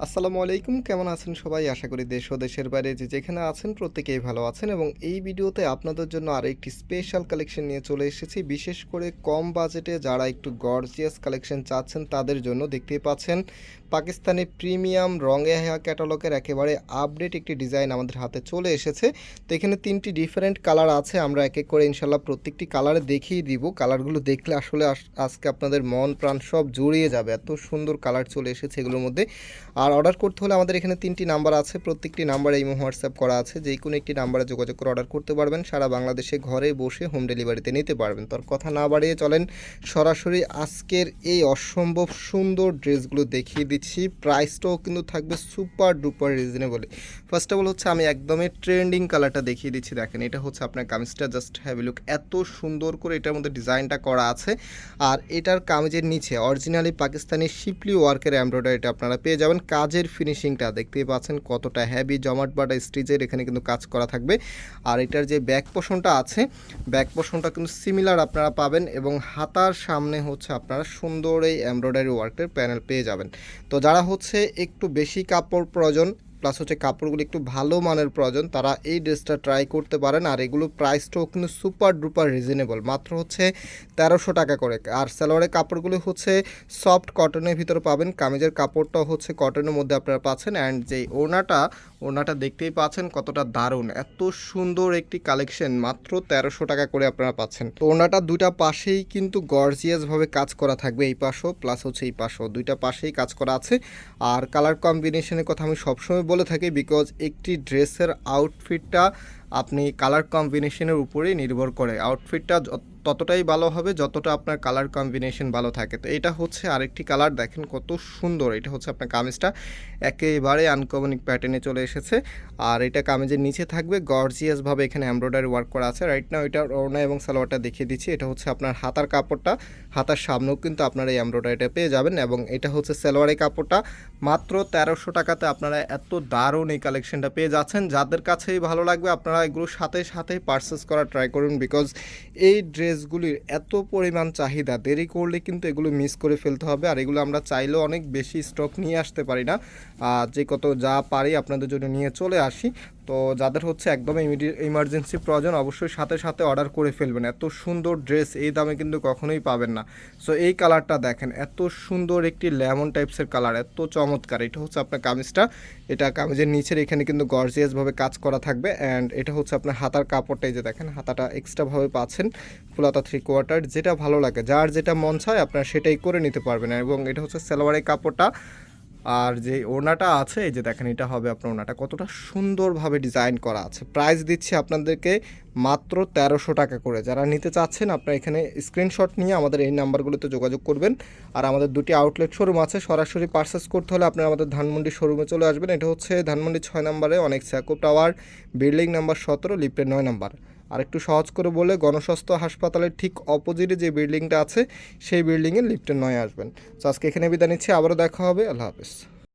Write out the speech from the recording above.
আসসালামু আলাইকুম, কেমন আছেন সবাই? আশা করি দেশ ও দেশের বাইরে যে যেখানে আছেন প্রত্যেকেই ভালো আছেন এবং এই ভিডিওতে আপনাদের জন্য আরও একটি স্পেশাল কালেকশন নিয়ে চলে এসেছি। বিশেষ করে কম বাজেটে যারা একটু গর্জিয়াস কালেকশন চাচ্ছেন, তাদের জন্য দেখতেই পাচ্ছেন, পাকিস্তানি প্রিমিয়াম রঙে হেয়া ক্যাটালগের একেবারে আপডেট একটি ডিজাইন আমাদের হাতে চলে এসেছে। তো এখানে তিনটি ডিফারেন্ট কালার আছে, আমরা এক এক করে ইনশাল্লাহ প্রত্যেকটি কালারে দেখিয়ে দিব। কালারগুলো দেখলে আসলে আস- আজকে আপনাদের মন প্রাণ সব জড়িয়ে যাবে। এত সুন্দর কালার চলে এসেছে এগুলোর মধ্যে। আর অর্ডার করতে হলে আমাদের এখানে তিনটি নাম্বার আছে, প্রত্যেকটি নাম্বারে ইমো হোয়াটসঅ্যাপ করা আছে। যে কোনো একটি নাম্বারে যোগাযোগ করে অর্ডার করতে পারবেন, সারা বাংলাদেশে ঘরে বসে হোম ডেলিভারিতে নিতে পারবেন। তোর কথা না বাড়িয়ে চলেন, সরাসরি আজকের এই অসম্ভব সুন্দর ড্রেসগুলো দেখিয়ে দিচ্ছি। প্রাইসটাও কিন্তু থাকবে super duper reasonable. First of all হচ্ছে আমি একদমই ট্রেন্ডিং কালারটা দেখিয়ে দিচ্ছি, দেখেন এটা হচ্ছে আপনার কামিজটা জাস্ট হ্যাভি লুক এত সুন্দর করে এটার মধ্যে ডিজাইনটা করা আছে। আর এটার কামিজের নিচে অরিজিনালি পাকিস্তানি শিপলি ওয়ার্কের এমব্রয়ডারিটা আপনারা পেয়ে যাবেন। কাজের ফিনিশিংটা দেখতেই পাচ্ছেন কতটা হ্যাভি জমাট বাটা স্টিচের এখানে কিন্তু কাজ করা থাকবে। আর এটার যে ব্যাক পোষণটা আছে ব্যাক পোষণটা কিন্তু সিমিলার আপনারা পাবেন এবং হাতার সামনে হচ্ছে আপনারা সুন্দর এই এমব্রয়ডারি ওয়ার্কের প্যানেল পেয়ে যাবেন। তো যারা হচ্ছে একটু বেশি কাপড় প্রয়োজন প্লাস হচ্ছে কাপড়গুলো একটু ভালো মানের প্রয়োজন, তারা এই ড্রেসটা ট্রাই করতে পারেন। আর এগুলো প্রাইসটাও কিন্তু সুপার ডুপার রিজনেবল মাত্র হচ্ছে তেরোশো টাকা করে। আর সালোয়ারের কাপড়গুলো হচ্ছে সফট কটনের ভিতরে পাবেন। কামিজের কাপড়টা হচ্ছে কটনের মধ্যে আপনারা পাচ্ছেন। অ্যান্ড যেই ওড়নাটা ওড়নাটা দেখতেই পাচ্ছেন কতটা দারুণ। এত সুন্দর একটি কালেকশন, মাত্র তেরোশো টাকা করে আপনারা পাচ্ছেন। তো ওনাটা দুইটা পাশেই কিন্তু গর্জিয়াসভাবে কাজ করা থাকবে এই পাশও প্লাস হচ্ছে এই পাশও। দুইটা পাশেই কাজ করা আছে। আর কালার কম্বিনেশনের কথা আমি সবসময় বলে থাকি বিকজ একটি ড্রেসের আউটফিটটা আপনি কালার কম্বিনেশনের উপরেই নির্ভর করে। আউটফিটটা ততটাই ভালো হবে যতটা আপনার কালার কম্বিনেশন ভালো থাকে। তো এটা হচ্ছে আরেকটি কালার দেখেন কত সুন্দর। এটা হচ্ছে আপনার কামিজটা। একেবারে আনকমনিক প্যাটার্নে চলে এসেছে। আর এটা কামিজের নিচে থাকবে। গর্জিয়াসভাবে এখানে এমব্রয়ডারি ওয়ার্ক করা আছে। রাইট নাও এটা ওড়না এবং সালোয়ারটা দেখিয়ে দিচ্ছি। এটা হচ্ছে আপনার হাতার কাপড়টা। হাতার সামনেও কিন্তু আপনারা এই এমব্রয়ডারিটা পেয়ে যাবেন এবং এটা হচ্ছে সালোয়ারের কাপড়টা। মাত্র তেরোশো টাকাতে আপনারা এত দারুণ এই কালেকশনটা পেয়ে যাচ্ছেন। যাদের কাছেই ভালো লাগবে আপনারা এগুলোর সাথে সাথে পারচেস করা ট্রাই করুন বিকজ এই ড্রেসগুলির এত পরিমাণ চাহিদা। দেরি করলে কিন্তু এগুলো মিস করে ফেলতে হবে আর এগুলো আমরা চাইলেও অনেক বেশি স্টক নিয়ে আসতে পারি না। যে কত যা পারি আপনাদের জন্য নিয়ে চলে আসি। তো যাদের হচ্ছে একদম ইমার্জেন্সি প্রয়োজন, অবশ্যই সাথে সাথে অর্ডার করে ফেলবেন। এত সুন্দর ড্রেস এই দামে কিন্তু কখনোই পাবেন না। সো এই কালারটা দেখেন, এত সুন্দর একটি লেমন টাইপসের কালার এত চমৎকার। এটা হচ্ছে আপনার কামিজটা, এটা কামিজের নিচের এখানে কিন্তু গর্জিয়াসভাবে কাজ করা থাকবে। অ্যান্ড এটা হচ্ছে আপনার হাতার কাপড়টাই যে দেখেন, হাতাটা এক্সট্রাভাবে পাচ্ছেন ফুলাতা থ্রি কোয়ার্টার যেটা ভালো লাগে। যার যেটা মন চায়, আপনার সেটাই করে নিতে পারবেন। এবং এটা হচ্ছে সালোয়ারের কাপড়টা আর যে ওড়নাটা আছে, এই যে দেখেন এটা হবে আপনার ওনাটা কতটা সুন্দরভাবে ডিজাইন করা আছে। প্রাইস দিচ্ছি আপনাদেরকে মাত্র তেরোশো টাকা করে। যারা নিতে চাচ্ছেন, আপনারা এখানে স্ক্রিনশট নিয়ে আমাদের এই নাম্বারগুলোতে যোগাযোগ করবেন। আর আমাদের দুটি আউটলেট শোরুম আছে, সরাসরি পারচেস করতে হলে আপনারা আমাদের ধানমন্ডি শোরুমে চলে আসবেন। এটা হচ্ছে ধানমন্ডি ছয় নম্বরে অনেক স্যাকো টাওয়ার, বিল্ডিং নাম্বার সতেরো, লিফটের নয় নাম্বার। আর একটু সহজ করে বলে গণস্বাস্থ্য হাসপাতালের ঠিক অপোজিটে যে বিল্ডিংটা আছে, সেই বিল্ডিংয়ে লিফটে নয় আসবেন। তো আজকে এখানে বিদায় নিচ্ছি, আবারও দেখা হবে, আল্লাহ হাফেজ।